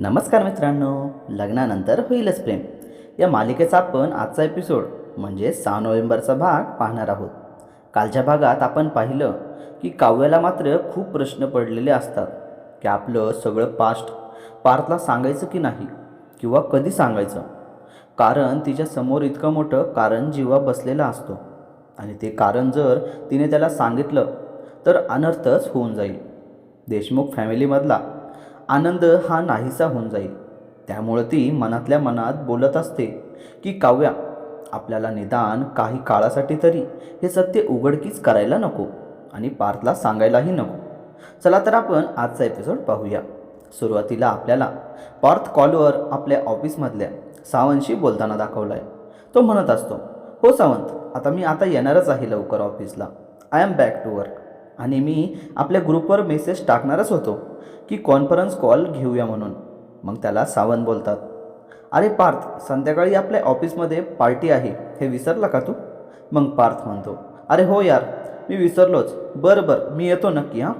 नमस्कार मित्रांनो लग्नानंतर होईलच प्रेम. या मालिकेचा आपण आजचा एपिसोड म्हणजे सहा नोव्हेंबरचा भाग पाहणार आहोत. कालच्या भागात आपण पाहिलं की काव्याला मात्र खूप प्रश्न पडलेले असतात की आपलं सगळं पास्ट पार्थला सांगायचं की नाही किंवा कधी सांगायचं? कारण तिच्या समोर इतकं मोठं कारण जीवा बसलेला असतो. आणि ते कारण जर तिने त्याला सांगितलं तर अनर्थच होऊन जाईल. देशमुख फॅमिलीमधला आनंद हा नाहीसा होऊन जाईल. त्यामुळं ती मनातल्या मनात बोलत असते की काव्या आपल्याला निदान काही काळासाठी तरी हे सत्य उघडकीच करायला नको आणि पार्थला सांगायलाही नको. चला तर आपण आजचा एपिसोड पाहूया. सुरुवातीला आपल्याला पार्थ कॉलवर आपल्या ऑफिसमधल्या सावंतशी बोलताना दाखवला आहे तो म्हणत असतो हो सावंत आता मी आता येणारच आहे लवकर ऑफिसला. I am back to work आणि मी आपल्या ग्रुपवर मेसेज टाकणारच होतो की कॉन्फरन्स कॉल घेऊया म्हणून. मग त्याला सावंत बोलतात अरे पार्थ संध्याकाळी आपल्या ऑफिसमध्ये पार्टी आहे हे विसरला का तू? मग पार्थ म्हणतो अरे हो यार मी विसरलोच. बरं बरं मी येतो नक्की हां.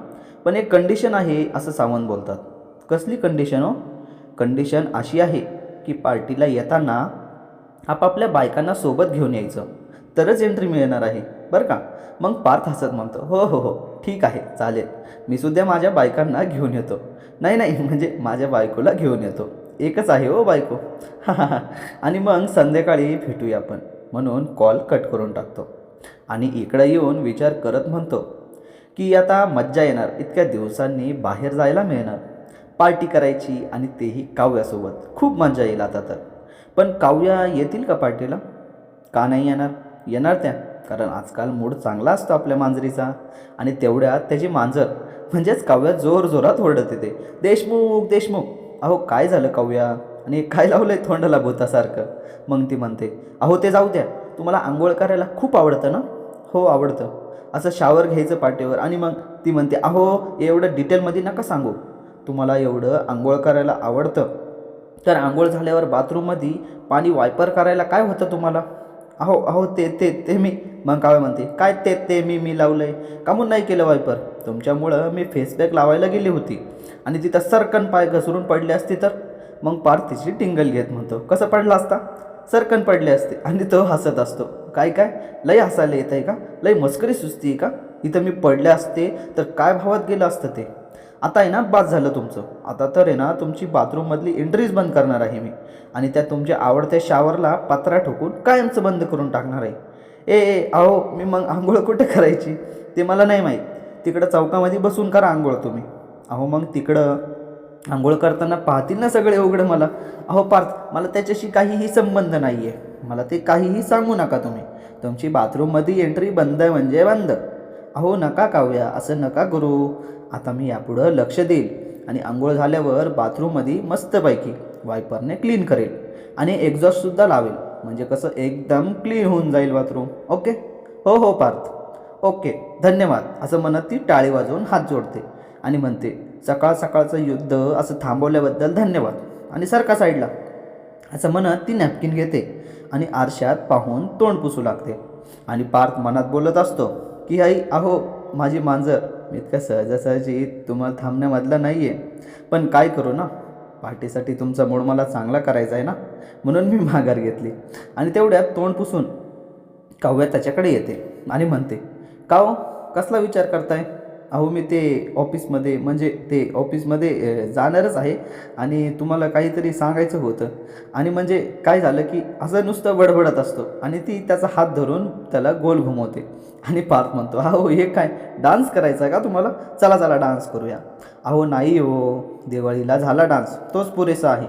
पण एक कंडिशन आहे असं सावंत बोलतात. कसली कंडिशन हो? कंडिशन अशी आहे की पार्टीला येताना आपापल्या बायकांना सोबत घेऊन यायचं. तरच एंट्री मिळणार आहे बरं का? मग पार्थ हसत म्हणतो हो हो हो. ठीक आहे चालेल. मी सुद्धा माझ्या बायकांना घेऊन येतो. नाही नाही म्हणजे माझ्या बायकोला घेऊन येतो. एकच आहे हो बायको. आणि मग संध्याकाळी भेटूया आपण. म्हणून कॉल कट करून टाकतो. आणि इकडं येऊन विचार करत म्हणतो की आता मज्जा येणार. इतक्या दिवसांनी बाहेर जायला मिळणार. पार्टी करायची आणि तेही काव्यासोबत. खूप मजा येईल आता तर. पण काव्या येतील का पार्टीला? का नाही येणार? येणार त्या. कारण आजकाल मूड चांगला असतो आपल्या मांजरीचा. आणि तेवढ्यात त्याची मांजर म्हणजेच काव्या जोर जोरात ओरडत येते. देशमुख देशमुख. अहो काय झालं काव्या? आणि काय लावलंय तोंडाला भूतासारखं? मग ती म्हणते अहो ते जाऊ द्या. तुम्हाला आंघोळ करायला खूप आवडतं ना? हो आवडतं. असं शावर घ्यायचं पाठीवर आणि मग ती म्हणते अहो एवढं डिटेलमध्ये नका सांगू. तुम्हाला एवढं आंघोळ करायला आवडतं. तर आंघोळ झाल्यावर बाथरूममध्ये पाणी वायपर करायला काय होतं तुम्हाला? अहो अहो ते ते ते मी मग काय म्हणते काय ते ते मी मी लावलं आहे कामून नाही केलं वायपर तुमच्यामुळं मी फेसबॅक लावायला गेली होती. आणि तिथं सरकन पाय घसरून पडले असते तर? मग पार तिची टिंगल घेत म्हणतो कसं पडला असता? सरकन पडले असते. आणि तो हसत असतो. काय काय? लय हसायला येत आहे का? लय मस्करी सुचती आहे का? इथं मी पडले असते तर काय भावात गेलं असतं ते? आता आहे ना बाद झालं तुमचं. आता तर आहे ना तुमची बाथरूममधली एंट्रीज बंद करणार आहे मी. आणि त्या तुमच्या आवडत्या शावरला पत्रा ठोकून कायमचं बंद करून टाकणार आहे. ए ए अहो मी मग आंघोळ कुठे करायची? ते मला नाही माहीत. तिकडं चौकामध्ये बसून करा आंघोळ तुम्ही. अहो मग तिकडं आंघोळ करताना पाहतील ना सगळे उघडं मला. अहो पार्थ मला त्याच्याशी काहीही संबंध नाही आहे मला ते काहीही सांगू नका तुम्ही. तुमची बाथरूममध्ये एंट्री बंद म्हणजे बंद. अहो नका काव्या असं नका करू. आता मी यापुढं लक्ष देईल आणि आंघोळ झाल्यावर बाथरूममध्ये मस्तपैकी वायपरने क्लीन करेल आणि एक्झॉस्टसुद्धा लावेल. म्हणजे कसं एकदम क्लीन होऊन जाईल बाथरूम ओके हो हो पार्थ. ओके धन्यवाद. असं म्हणत ती टाळी वाजवून हात जोडते आणि म्हणते सकाळ सकाळचं युद्ध असं थांबवल्याबद्दल धन्यवाद. आणि सारखा साईडला असं म्हणत ती नॅपकिन घेते आणि आरशात पाहून तोंड पुसू लागते. आणि पार्थ मनात बोलत असतो की आई अहो माझी मांजर. मी इतक्या सहजासहजी तुम्हाला थांबण्यामधला नाही आहे पण काय करू ना? पार्टीसाठी तुमचा मूड मला चांगला करायचा आहे ना? म्हणून मी माघार घेतली. आणि तेवढ्यात तोंड पुसून काव्या त्याच्याकडे येते आणि म्हणते काव कसला विचार करताय? अहो मी ते ऑफिसमध्ये म्हणजे ते ऑफिसमध्ये जाणारच आहे आणि तुम्हाला काहीतरी सांगायचं होतं. आणि म्हणजे काय झालं की असं नुसतं बडबडत असतो आणि ती त्याचा हात धरून त्याला गोल घुमवते. आणि पार्थ म्हणतो अहो हे काय? डान्स करायचा आहे का तुम्हाला? चला चला डान्स करूया. अहो नाही हो दिवाळीला झाला डान्स तोच पुरेसा आहे.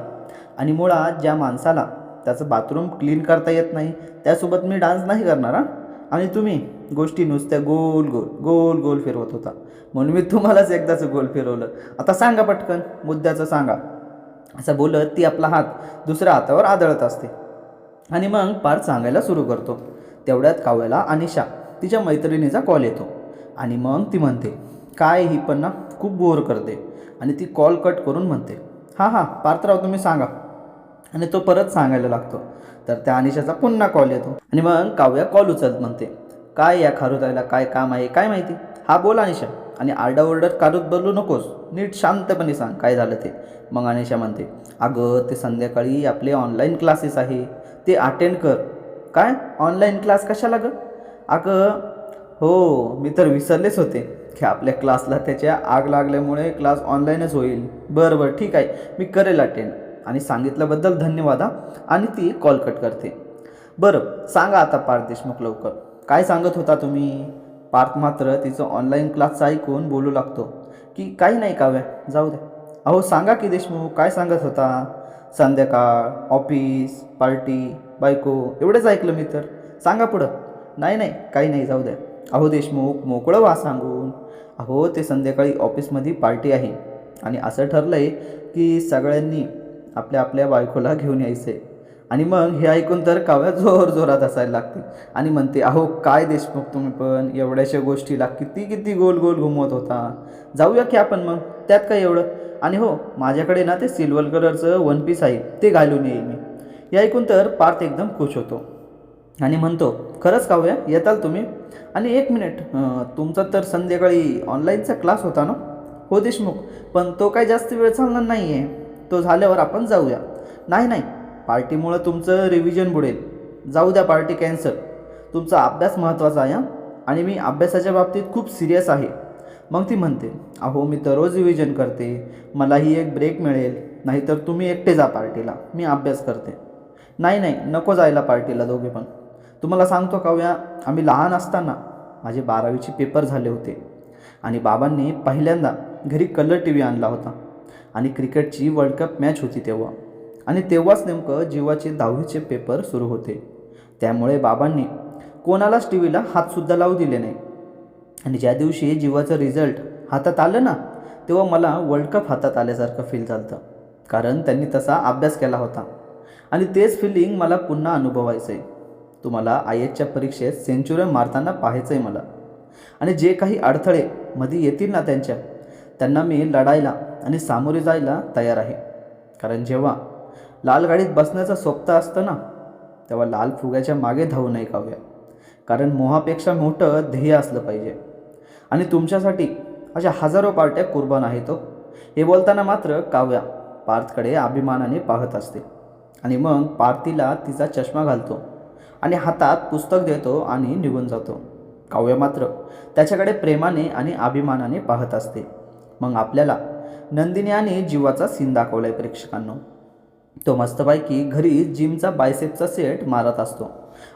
आणि मुळात ज्या माणसाला त्याचं बाथरूम क्लीन करता येत नाही त्यासोबत मी डान्स नाही करणार हां? आणि तुम्ही? गोष्टी नुसत्या गोल गोल गोल गोल फिरवत होता. म्हणून मी तुम्हालाच एकदाचं गोल फिरवलं. आता सांगा पटकन मुद्द्याचं सांगा. असं बोलत ती आपला हात दुसऱ्या हातावर आदळत असते. आणि मग पार सांगायला सुरू करतो. तेवढ्यात काव्याला अनिशा तिच्या मैत्रिणीचा कॉल येतो. आणि मग ती म्हणते काय ही पण ना खूप बोर करते. आणि ती कॉल कट करून म्हणते हां हां पार्थराव तुम्ही सांगा. आणि तो परत सांगायला लागतो. तर त्या अनिशाचा पुन्हा कॉल येतो. आणि मग काव्या कॉल उचलत म्हणते काय या खारुताईला काय काम आहे काय माहिती? हा बोल अनिशा. आणि आरडाओरडत कारूत बदलू नकोस नीट शांतपणे सांग काय झालं ते? मग अनिशा म्हणते अगं ते संध्याकाळी आपले ऑनलाईन क्लासेस आहे ते अटेंड कर. काय? ऑनलाईन क्लास कशाला गं? अगं हो मी तर विसरलेच होते. की आपल्या क्लासला त्याच्या आग लागल्यामुळे क्लास ऑनलाईनच होईल. बरं बरं ठीक आहे. मी करेल अटेंड आणि सांगितल्याबद्दल धन्यवाद हा. आणि ती कॉल कट करते. बरं सांगा आता पार्थ देशमुख लवकर. काय सांगत होता तुम्ही? पार्थ मात्र तिचं ऑनलाईन क्लासचं ऐकून बोलू लागतो. की काही नाही काव्या जाऊ द्या अहो सांगा की देशमुख काय सांगत होता? संध्याकाळ ऑफिस पार्टी बायको एवढंच ऐकलं मी तर. सांगा पुढं. नाही नाही काही नाही जाऊ द्या. अहो देशमुख मोकळं वा सांगून. अहो ते संध्याकाळी ऑफिसमध्ये पार्टी आहे. आणि असं ठरलं आहे की सगळ्यांनी आपल्या आपल्या बायकोला घेऊन यायचं आहे आणि मग हे ऐकून तर काव्या जोर जोरात असायला लागते आणि म्हणते अहो काय देशमुख तुम्ही पण? एवढ्याशा गोष्टीला किती किती गोल गोल घुमवत होता. जाऊया की आपण मग? त्यात काय एवढं? आणि हो माझ्याकडे ना ते सिल्वर कलरचं वन पीस आहे ते घालून येईल मी. हे ऐकून तर पार्थ एकदम खुश होतो. आणि म्हणतो खरंच खाऊया. येताल तुम्ही. आणि एक मिनिट तुमचा तर संध्याकाळी ऑनलाईनचा क्लास होता ना? हो देशमुख पण तो काय जास्त वेळ चालणार नाही आहे तो झाल्यावर आपण जाऊया. नाही नाही. पार्टीमुळं तुमचं रिव्हिजन बुडेल. जाऊ द्या पार्टी कॅन्सल तुमचा अभ्यास महत्त्वाचा आहे आणि मी अभ्यासाच्या बाबतीत खूप सिरियस आहे. मग ती म्हणते अहो मी तर रोज रिव्हिजन करते. मलाही एक ब्रेक मिळेल. नाहीतर तुम्ही एकटे जा पार्टीला मी अभ्यास करते. नाही नाही. नको जायला पार्टीला दोघे पण तुम्हाला सांगतो काव्या हो आम्ही लहान असताना माझे बारावीचे पेपर झाले होते. आणि बाबांनी पहिल्यांदा घरी कलर टी व्ही आणला होता. आणि क्रिकेटची वर्ल्ड कप मॅच होती तेव्हा. आणि तेव्हाच नेमकं जीवाचे दहावीचे पेपर सुरू होते. त्यामुळे बाबांनी कोणालाच टी व्हीला हातसुद्धा लावू दिले नाही. आणि ज्या दिवशी जीवाचं रिझल्ट हातात आलं ना तेव्हा मला वर्ल्ड कप हातात आल्यासारखं फील झालं कारण त्यांनी तसा अभ्यास केला होता. आणि तेच फिलिंग मला पुन्हा अनुभवायचं आहे तुम्हाला आय एचच्या परीक्षेत सेंचुरी मारताना पाहायचं आहे मला. आणि जे काही अडथळे मध्ये येतील ना त्यांच्या त्यांना मी लढायला आणि सामोरे जायला तयार आहे. कारण जेव्हा लाल गाडीत बसण्याचं स्वप्न असतं ना तेव्हा लाल फुग्याच्या मागे धावू नये काव्या. कारण मोहापेक्षा मोठं ध्येय असलं पाहिजे. आणि तुमच्यासाठी अशा हजारो पार्ट्या कुर्बान आहे तो. हे बोलताना मात्र काव्या पार्थकडे अभिमानाने पाहत असते. आणि मग पार्थीला तिचा चष्मा घालतो. आणि हातात पुस्तक देतो आणि निघून जातो. काव्य मात्र त्याच्याकडे प्रेमाने आणि अभिमानाने पाहत असते. मग आपल्याला नंदिनी आणि जीवाचा सीन दाखवला आहे प्रेक्षकांनो. तो मस्तपैकी घरी जिमचा बायसेपचा सेट मारत असतो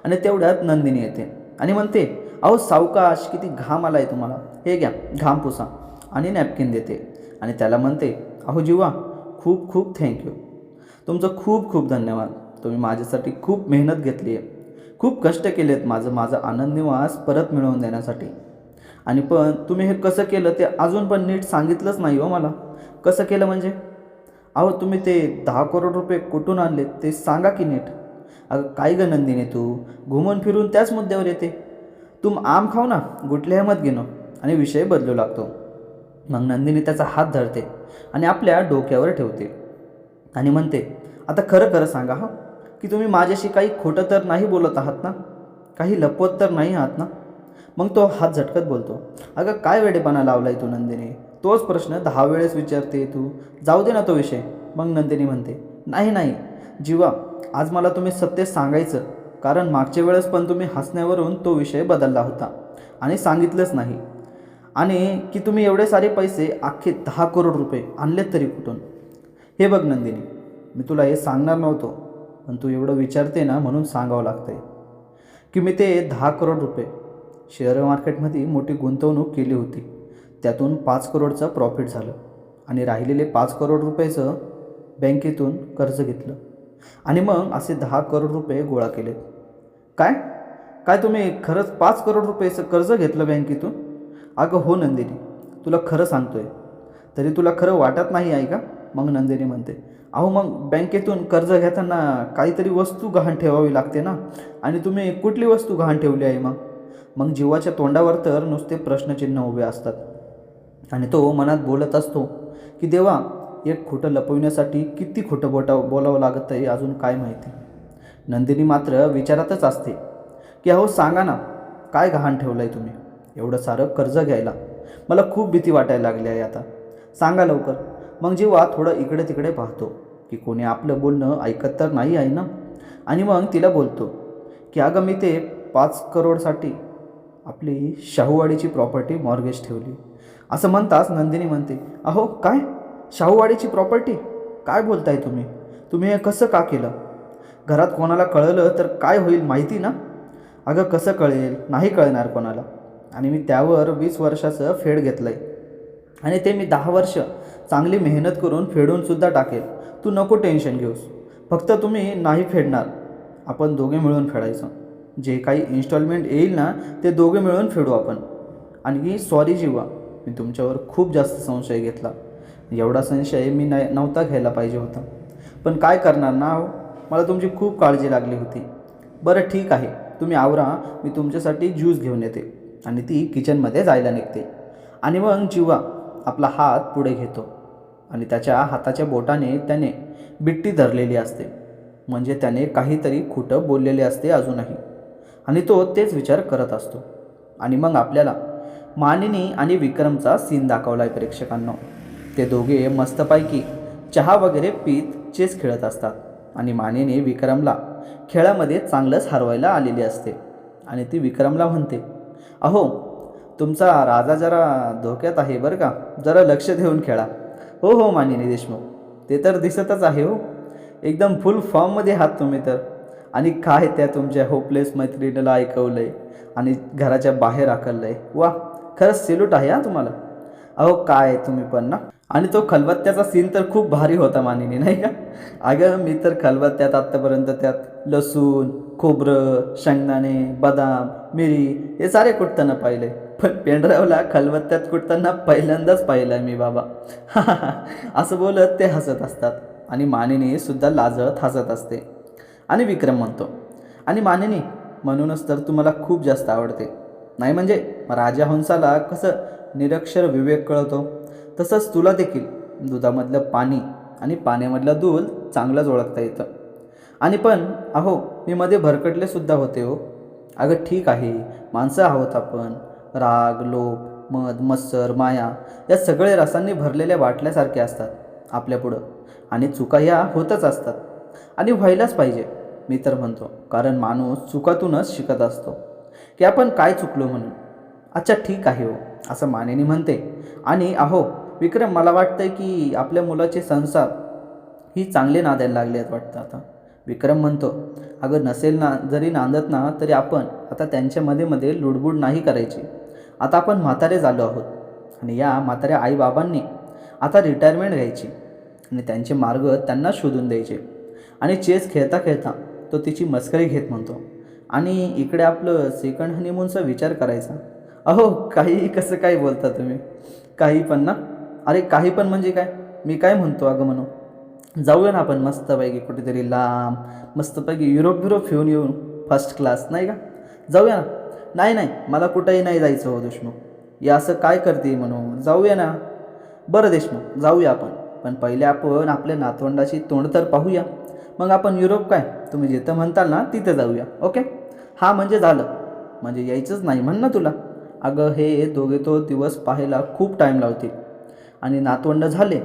आणि तेवढ्यात नंदिनी येते आणि म्हणते अहो सावकाश किती घाम आला आहे तुम्हाला. हे घ्या घाम पुसा. आणि नॅपकिन देते आणि त्याला म्हणते अहो जीवा खूप खूप थँक्यू तुमचं खूप खूप धन्यवाद. तुम्ही माझ्यासाठी खूप मेहनत घेतली आहे खूप कष्ट केलेत माझं माझं आनंद निवास परत मिळवून देण्यासाठी. आणि पण तुम्ही हे कसं केलं ते अजून पण नीट सांगितलंच नाही हो मला. कसं केलं म्हणजे? अहो तुम्ही ते दहा करोड रुपये कुठून आणले ते सांगा की नीट. अगं काय ग नंदिनी तू? घुमून फिरून त्याच मुद्द्यावर येते. तुम आम खाऊ ना गुटल्या मत घेणं आणि विषय बदलू लागतो. मग नंदिनी त्याचा हात धरते आणि आपल्या डोक्यावर ठेवते. आणि म्हणते आता खरं खरं सांगा हा. की तुम्ही माझ्याशी काही खोटं तर नाही बोलत आहात ना? काही लपवत तर नाही आहात ना? मग तो हात झटकत बोलतो. अगं काय वेडेपणा लावलाय तू नंदिनी? तोच प्रश्न दहा वेळेस विचारते तू. जाऊ दे ना तो विषय. मग नंदिनी म्हणते नाही नाही. जीवा आज मला तुम्ही सत्य सांगायचं. कारण मागच्या वेळेस पण तुम्ही हसण्यावरून तो विषय बदलला होता. आणि सांगितलंच नाही. आणि की तुम्ही एवढे सारे पैसे अख्खे दहा करोड रुपये आणलेत तरी कुठून? हे बघ नंदिनी मी तुला हे सांगणार नव्हतो. पण तू एवढं विचारते ना म्हणून सांगावं लागतंय. की मी ते दहा करोड रुपये शेअर मार्केटमध्ये मोठी गुंतवणूक केली होती. त्यातून पाच करोडचं प्रॉफिट झालं आणि राहिलेले पाच करोड रुपयाचं बँकेतून कर्ज घेतलं. आणि मग असे दहा करोड रुपये गोळा केलेत. काय? काय तुम्ही खरंच पाच करोड रुपयाचं कर्ज घेतलं बँकेतून? अगं हो नंदिनी तुला खरं सांगतोय. तरी तुला खरं वाटत नाही आहे का? मग नंदिनी म्हणते अहो मग बँकेतून कर्ज घेताना काहीतरी वस्तू गहाण ठेवावी लागते ना? आणि तुम्ही कुठली वस्तू गहाण ठेवली आहे मग? मग जीवाच्या तोंडावर तर नुसते प्रश्नचिन्ह उभे असतात. आणि तो मनात बोलत असतो की देवा एक खोटं लपविण्यासाठी किती खोटं बोटा बोलावं लागत आहे अजून काय माहिती? नंदिनी मात्र विचारातच असते की अहो सांगा ना काय गहाण ठेवलं आहे तुम्ही? एवढं सारं कर्ज घ्यायला मला खूप भीती वाटायला लागली आहे आता. सांगा लवकर. मग जेव्हा थोडं इकडे तिकडे पाहतो की कोणी आपलं बोलणं ऐकत तर नाही आहे ना? आणि मग तिला बोलतो की अगं मी ते पाच करोडसाठी आपली शाहूवाडीची प्रॉपर्टी मॉर्गेज ठेवली. असं म्हणताच नंदिनी म्हणते अहो काय? शाहूवाडीची प्रॉपर्टी? काय बोलताय तुम्ही? तुम्ही हे कसं का केलं? घरात कोणाला कळलं तर काय होईल माहिती ना? अगं कसं कळेल? नाही कळणार कोणाला. आणि मी त्यावर वीस वर्षाचं फेड घेतलं आहे आणि ते मी दहा वर्ष चांगली मेहनत करून फेडूनसुद्धा टाकेल. तू नको टेन्शन घेऊस. फक्त तुम्ही नाही फेडणार. आपण दोघे मिळून फेडायचं. जे काही इन्स्टॉलमेंट येईल ना ते दोघे मिळून फेडू आपण. आणि सॉरी जीवा मी तुमच्यावर खूप जास्त संशय घेतला. एवढा संशय मी नाही नव्हता घ्यायला पाहिजे होता. पण काय करणार ना हो? मला तुमची खूप काळजी लागली होती. बरं ठीक आहे तुम्ही आवरा मी तुमच्यासाठी ज्यूस घेऊन येते. आणि ती किचनमध्ये जायला निघते. आणि मग जीवा आपला हात पुढे घेतो. आणि त्याच्या हाताच्या बोटाने त्याने बिट्टी धरलेली असते. म्हणजे त्याने काहीतरी खोटं बोललेले असते अजूनही. आणि तो तेच विचार करत असतो. आणि मग आपल्याला मानिनी आणि विक्रमचा सीन दाखवला आहे प्रेक्षकांना. ते दोघे मस्तपैकी चहा वगैरे पीत चेस खेळत असतात. आणि मानिनी विक्रमला खेळामध्ये चांगलंच हरवायला आलेली असते. आणि ती विक्रमला म्हणते अहो तुमचा राजा जरा धोक्यात आहे बरं का? जरा लक्ष देऊन खेळा. हो हो मानिनी देशमुख. ते तर दिसतच आहे हो. एकदम फुल फॉर्ममध्ये आहात तुम्ही तर. आणि काय त्या तुमच्या होपलेस मैत्रिणीला ऐकवलं आहे आणि घराच्या बाहेर आकललं आहे वा खरंच सेल्यूट आहे हा तुम्हाला. अहो काय तुम्ही पण ना. आणि तो खलबत्त्याचा सीन तर खूप भारी होता मानिनी नाही का? अगं मी तर खलबत्त्यात आत्तापर्यंत त्यात लसूण खोबरं शेंगदाणे बदाम मिरी हे सारे कुठताना पाहिले. पण पेनड्राईव्हला खलबत्त्यात कुटताना पहिल्यांदाच पाहिलं मी बाबा. असं बोलत ते हसत असतात. आणि मानिनी सुद्धा लाजत हसत असते. आणि विक्रम म्हणतो आणि मानिनी म्हणूनच तर तुम्हाला खूप जास्त आवडते. नाही म्हणजे राजा हंसाला कसं निरक्षर विवेक कळतो? तसंच तुला देखील. दुधामधलं पाणी आणि पाण्यामधलं दूध चांगलंच ओळखता येतं. आणि पण अहो मी मध्ये भरकटले सुद्धा होते हो. अगं ठीक आहे. माणसं आहोत आपण. राग लोभ मध मत्सर माया या सगळे रसांनी भरलेल्या बाटल्यासारख्या असतात आपल्यापुढं आणि चुका ह्या होतच असतात. आणि व्हायलाच पाहिजे मी तर म्हणतो. कारण माणूस चुकातूनच शिकत असतो. की आपण काय चुकलो म्हणून? अच्छा ठीक आहे हो असं मानेनी म्हणते. आणि अहो विक्रम मला वाटतंय की आपल्या मुलाचे संसार ही चांगले नांदायला लागले आहेत वाटतं आता. विक्रम म्हणतो अगं नसेल ना जरी नांदत ना तरी आपण आता त्यांच्या मध्ये मध्ये लुडबुड नाही करायची. आता आपण म्हातारे झालो आहोत. आणि या म्हाताऱ्या आईबाबांनी आता रिटायरमेंट घ्यायची. आणि त्यांचे मार्ग त्यांना शोधून द्यायचे. आणि चेस खेळता खेळता तो तिची मस्करी घेत म्हणतो. आणि इकडे आपलं सेकंड हनीमूनचा विचार करायचा. अहो काही कसं काय बोलता तुम्ही? काही पण ना? अरे काही पण म्हणजे काय? मी काय म्हणतो अगं म्हणू जाऊया ना आपण मस्तपैकी कुठेतरी लांब मस्तपैकी युरोप युरोप फिरून येऊन फर्स्ट क्लास नाही का? जाऊया ना? नाही नाही मला कुठंही नाही जायचं हो देशमुख. या असं काय करते म्हणून? जाऊया ना. बरं देशमुख जाऊया आपण. पण पहिले आपण आपल्या नातवंडाची तोंड तर पाहूया. मग आपण युरोप काय? तुम्ही जिथं म्हणताल ना तिथं जाऊया. ओके? हा म्हणजे झालं. म्हणजे यायचंच नाही म्हण ना तुला. अगं हे दोघे तो दिवस पाहायला खूप टाईम लावतील. आणि नातवंड झाले.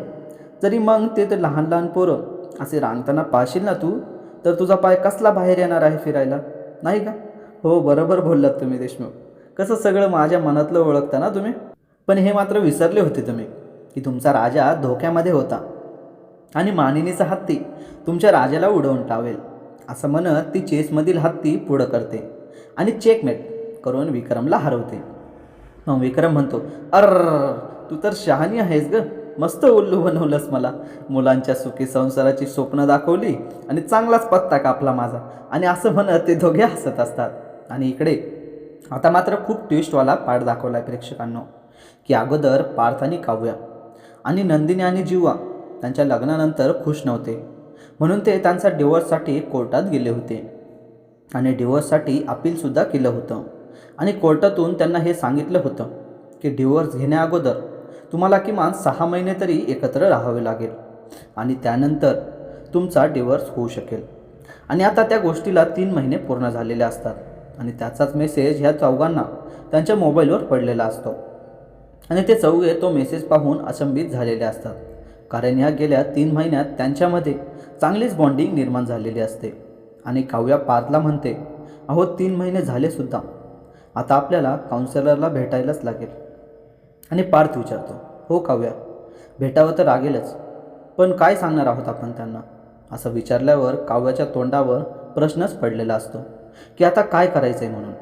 जरी मग ते तर लहान लहान पोरं. असे रांगताना पाहशील ना तू? तर तुझा पाय कसला बाहेर येणार आहे फिरायला? नाही का? हो बरोबर बोललात तुम्ही देशमुख. कसं सगळं माझ्या मनातलं ओळखता ना तुम्ही? पण हे मात्र विसरले होते तुम्ही की तुमचा राजा धोक्यामध्ये होता. आणि मानिनीचा हत्ती तुमच्या राजाला उडवून टावेल असं म्हणत ती चेसमधील हत्ती पुढं करते आणि चेकमेट करून विक्रमला हरवते. मग विक्रम म्हणतो अर तू तर शहाणी आहेस ग. मस्त उल्लू बनवलंस मला. मुलांच्या सुखी संसाराची स्वप्न दाखवली आणि चांगलाच पत्ता कापला माझा. आणि असं म्हणत ते दोघे हसत असतात. आणि इकडे आता मात्र खूप ट्विस्टवाला पाठ दाखवला आहे प्रेक्षकांनो की अगोदर पार्थ आणि काव्या आणि नंदिनी आणि जीवा त्यांच्या लग्नानंतर खुश नव्हते. म्हणून ते त्यांचा डिवोर्ससाठी कोर्टात गेले होते. आणि डिवोर्ससाठी अपीलसुद्धा केलं होतं. आणि कोर्टातून त्यांना हे सांगितलं होतं की डिवोर्स घेण्याअगोदर तुम्हाला किमान सहा महिने तरी एकत्र राहावे लागेल. आणि त्यानंतर तुमचा डिवोर्स होऊ शकेल. आणि आता त्या गोष्टीला तीन महिने पूर्ण झालेले असतात. आणि त्याचाच मेसेज ह्या चौघांना त्यांच्या मोबाईलवर पडलेला असतो. आणि ते चौघे तो मेसेज पाहून अचंबित झालेले असतात. कारण ह्या गेल्या तीन महिन्यात त्यांच्यामध्ये चांगलीच बॉन्डिंग निर्माण झालेली असते. आणि काव्या पार्थला म्हणते अहो तीन महिने झाले सुद्धा. आता आपल्याला काउन्सिलरला भेटायलाच लागेल. आणि पार्थ विचारतो हो काव्या भेटावं तर लागेलच. पण काय सांगणार आहोत आपण त्यांना? असं विचारल्यावर काव्याच्या तोंडावर प्रश्नच पडलेला असतो. की आता काय करायचं आहे म्हणून?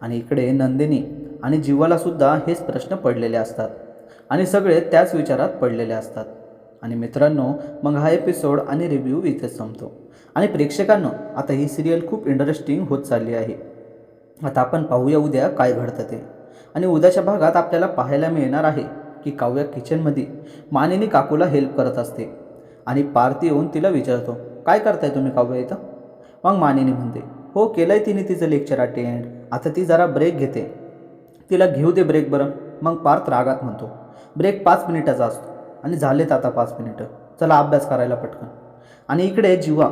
आणि इकडे नंदिनी आणि जीवालासुद्धा हेच प्रश्न पडलेले असतात. आणि सगळे त्याच विचारात पडलेले असतात. आणि मित्रांनो मग हा एपिसोड आणि रिव्ह्यू इथेच संपतो. आणि प्रेक्षकांनो आता ही सिरियल खूप इंटरेस्टिंग होत चालली आहे. आता आपण पाहूया उद्या काय घडतं ते. आणि उद्याच्या भागात आपल्याला पाहायला मिळणार आहे की काव्या किचनमध्ये मानिनी काकूला हेल्प करत असते. आणि पार्थ येऊन तिला विचारतो काय करताय तुम्ही काव्या इथं? मग मानिनी म्हणते हो केलं आहे तिने तिचं लेक्चर अटेंड आता ती जरा ब्रेक घेते. तिला घेऊ दे ब्रेक बरं. मग पार्थ रागात म्हणतो ब्रेक पाच मिनिटाचा असतो. आणि झालेत आता पाच मिनिटं चला अभ्यास करायला पटकन. आणि इकडे जीवा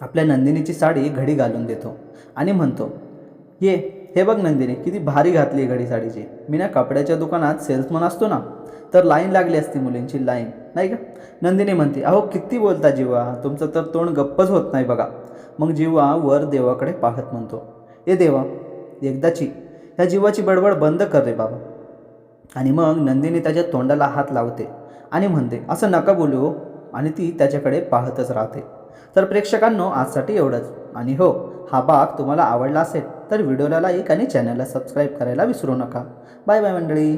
आपल्या नंदिनीची साडी घडी घालून देतो. आणि म्हणतो ये हे बघ नंदिनी किती भारी घातली आहे घडी साडीची. मी ना कपड्याच्या दुकानात सेल्समन असतो ना तर लाईन लागली असती मुलींची लाईन नाही का? नंदिनी म्हणते अहो किती बोलता जीवा? तुमचं तर तोंड गप्पच होत नाही बघा. मग जीवा वर देवाकडे पाहत म्हणतो ए देवा एकदाची ह्या जीवाची बडबड बंद कर रे बाबा. आणि मग नंदिनी त्याच्या तोंडाला हात लावते आणि म्हणते असं नका बोलू हो. आणि ती त्याच्याकडे पाहतच राहते. तर प्रेक्षकांनो आजसाठी एवढंच. आणि हो हा भाग तुम्हाला आवडला असेल तर व्हिडिओला लाईक आणि चॅनलला सबस्क्राईब करायला विसरू नका. बाय बाय मंडळी.